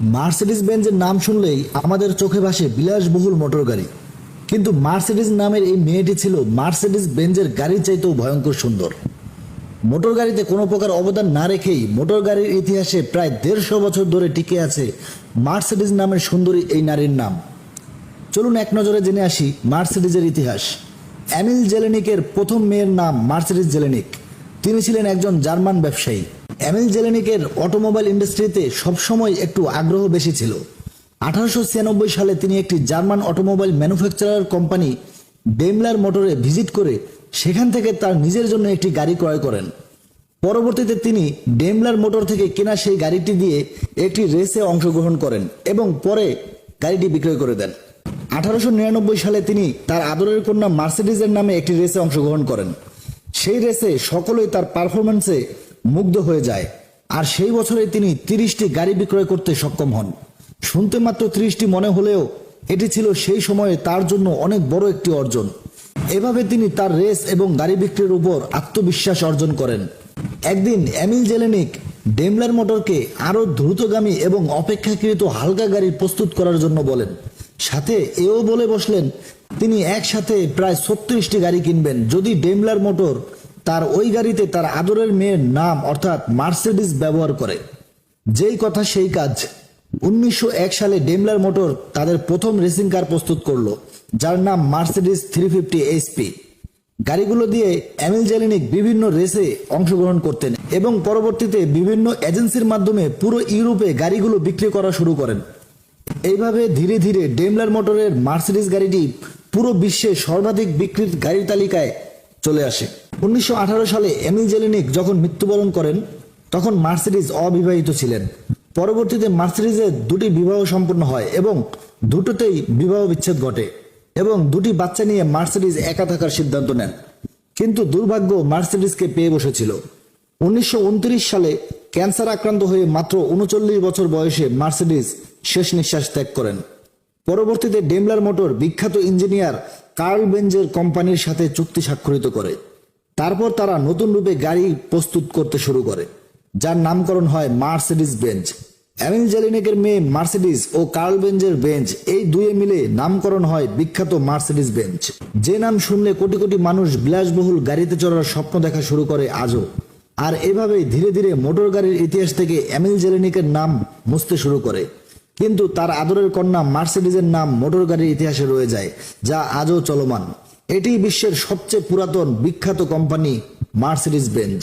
Mercedes বেঞ্জের নাম শুনলেই আমাদের চোখে ভাসে বিলাসবহুল মোটর গাড়ি। কিন্তু মার্সিডিজ নামের এই মেয়েটি ছিল মার্সিডিজ বেঞ্জের গাড়ির চাইতেও ভয়ঙ্কর সুন্দর। মোটর গাড়িতে কোনো প্রকার অবদান না রেখেই মোটর গাড়ির ইতিহাসে প্রায় দেড়শো বছর ধরে টিকে আছে মার্সিডিজ নামের সুন্দরী এই নারীর নাম। চলুন এক নজরে জেনে আসি মার্সিডিজের ইতিহাস। অ্যামিল জেলেনিকের প্রথম মেয়ের নাম মার্সিডিজ জেলেনিক। তিনি ছিলেন একজন জার্মান ব্যবসায়ী। অ্যামিল জেলেনিকের অটোমোবাইল ইন্ডাস্ট্রিতে সবসময় একটু আগ্রহ বেশি ছিল। আঠারোশো ছিয়ানব্বই সালে তিনি একটি German automobile manufacturer company Daimler মোটরে ভিজিট করে সেখান থেকে তার নিজের জন্য একটি গাড়ি ক্রয় করেন। পরবর্তীতে তিনি ডেমলার মোটর থেকে কেনা সেই গাড়িটি দিয়ে একটি রেসে অংশগ্রহণ করেন এবং পরে গাড়িটি বিক্রয় করে দেন। আঠারোশো নিরানব্বই সালে তিনি তার আদরের কন্যা মার্সিডিজের নামে একটি রেসে অংশগ্রহণ করেন। সেই রেসে সকলেই তার পারফরমেন্সে মুগ্ধ হয়ে যায়। আর সেই বছরে তিনি তিরিশটি গাড়ি বিক্রয় করতে সক্ষম হন। শুনতে মাত্র ত্রিশটি মনে হলেও এটি ছিল সেই সময়ে তার জন্য অনেক বড় একটি অর্জন। এভাবে তিনি তার রেস এবং গাড়ি বিক্রির উপর আত্মবিশ্বাস অর্জন করেন। একদিন এমিল জেলেনিক ডেমলার মোটরকে আরও দ্রুতগামী এবং অপেক্ষাকৃত হালকা গাড়ি প্রস্তুত করার জন্য বলেন। সাথে এও বলে বসলেন, তিনি একসাথে প্রায় ছত্রিশটি গাড়ি কিনবেন। যদি ডেমলার মোটর তার ওই গাড়িতে তার আদরের মেয়ের নাম, অর্থাৎ মার্সিডিস ব্যবহার করে। যেই কথা সেই কাজ উনিশশো এক সালে ডেমলার মোটর তাদের প্রথম রেসিং কার প্রস্তুত করল, যার নাম মার্সিডিস থ্রি ফিফটি এইচপি গাড়িগুলো দিয়ে অ্যামিল জেলিনিক বিভিন্ন রেসে অংশগ্রহণ করতেন এবং পরবর্তীতে বিভিন্ন এজেন্সির মাধ্যমে পুরো ইউরোপে গাড়িগুলো বিক্রি করা শুরু করেন। এইভাবে ধীরে ধীরে ডেমলার মোটরের মার্সিডিস গাড়িটি পুরো বিশ্বে সর্বাধিক বিক্রির গাড়ির তালিকায় চলে আসে। উনিশশো আঠারো সালে এমিল জেলিনিক যখন মৃত্যুবরণ করেন, তখন মার্সিডিস অবিবাহিত ছিলেন। পরবর্তীতে মার্সিডিজের দুটি বিবাহ সম্পন্ন হয় এবং দুটোতেই বিবাহ বিচ্ছেদ ঘটে এবং দুটি বাচ্চা নিয়ে মার্সিডিজ একা থাকার সিদ্ধান্ত নেন। কিন্তু দুর্ভাগ্য মার্সিডিজকে পেয়ে বসেছিল। উনিশশো উনত্রিশ সালে ক্যান্সার আক্রান্ত হয়ে মাত্র উনচল্লিশ বছর বয়সে মার্সিডিজ শেষ নিঃশ্বাস ত্যাগ করেন। পরবর্তীতে ডেমলার মোটর বিখ্যাত ইঞ্জিনিয়ার কার্ল বেঞ্জের কোম্পানির সাথে চুক্তি স্বাক্ষরিত করে। তারপর তারা নতুন রূপে গাড়ি প্রস্তুত করতে শুরু করে, যার নামকরণ হয় মার্সিডিজ বেঞ্চ। অ্যামিল জেলিনেকের মেয়ে মার্সিডিজ ও কার্ল বেঞ্জের বেঞ্চ এই দুয়ে মিলে নামকরণ হয় বিখ্যাত মার্সিডিজ বেঞ্চ। যে নাম শুনলে কোটি কোটি মানুষ বিলাসবহুল গাড়িতে চড়ার স্বপ্ন দেখা শুরু করে আজও। আর এভাবেই ধীরে ধীরে মোটর গাড়ির ইতিহাস থেকে অ্যামিল জেলিনিকের নাম মুছতে শুরু করে। কিন্তু তার আদরের কন্যা মার্সিডিজের নাম মোটর গাড়ির ইতিহাসে রয়ে যায়, যা আজও চলমান। এটি বিশ্বের সবচেয়ে পুরাতন বিখ্যাত কোম্পানি মার্সিডিজ বেঞ্চ